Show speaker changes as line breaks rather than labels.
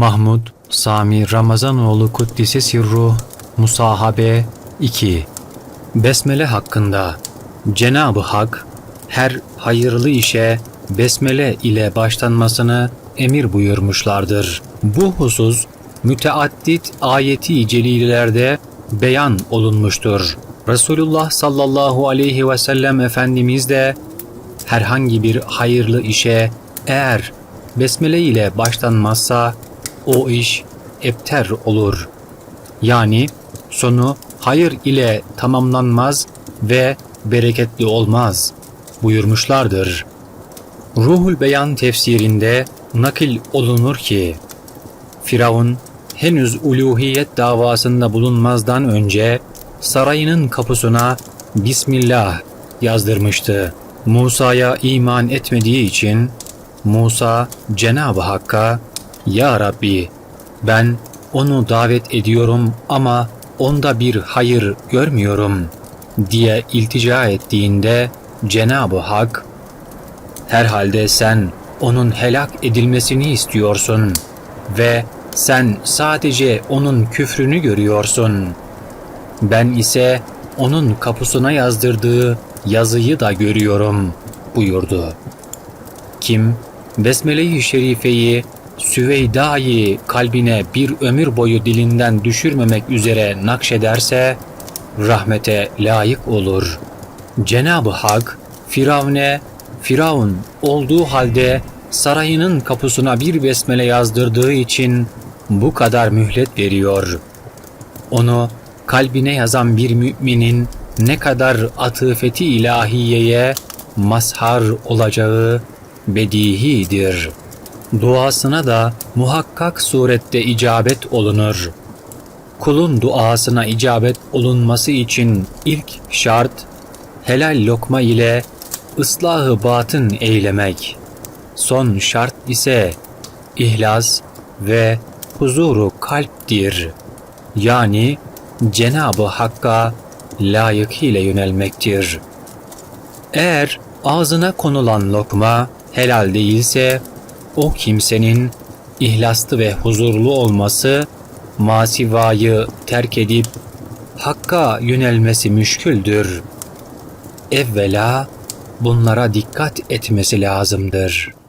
Mahmud Sami Ramazanoğlu Kuddisi Sirru Musahabe 2 Besmele hakkında Cenab-ı Hak her hayırlı işe besmele ile başlanmasını emir buyurmuşlardır. Bu husus müteaddit ayeti celilelerde beyan olunmuştur. Resulullah sallallahu aleyhi ve sellem Efendimiz de herhangi bir hayırlı işe eğer besmele ile başlanmazsa o iş epter olur. Yani sonu hayır ile tamamlanmaz ve bereketli olmaz buyurmuşlardır. Ruhul Beyan tefsirinde nakil olunur ki Firavun henüz uluhiyet davasında bulunmazdan önce sarayının kapısına Bismillah yazdırmıştı. Musa'ya iman etmediği için Musa Cenab-ı Hakk'a Ya Rabbi ben onu davet ediyorum ama onda bir hayır görmüyorum diye iltica ettiğinde Cenab-ı Hak Herhalde sen onun helak edilmesini istiyorsun ve sen sadece onun küfrünü görüyorsun. Ben ise onun kapısına yazdırdığı yazıyı da görüyorum buyurdu. Kim Besmele-i Şerife'yi Süveyda'yı kalbine bir ömür boyu dilinden düşürmemek üzere nakşederse rahmete layık olur. Cenab-ı Hak Firavun'e Firavun olduğu halde sarayının kapısına bir besmele yazdırdığı için bu kadar mühlet veriyor. Onu kalbine yazan bir müminin ne kadar atıfeti ilahiyeye mazhar olacağı bedihidir. Duasına da muhakkak surette icabet olunur. Kulun duasına icabet olunması için ilk şart helal lokma ile ıslahı batın eylemek. Son şart ise ihlas ve huzuru kalptir. Yani Cenab-ı Hakk'a layıkıyla yönelmektir. Eğer ağzına konulan lokma helal değilse o kimsenin ihlaslı ve huzurlu olması masivayı terk edip Hakk'a yönelmesi müşküldür. Evvela bunlara dikkat etmesi lazımdır.''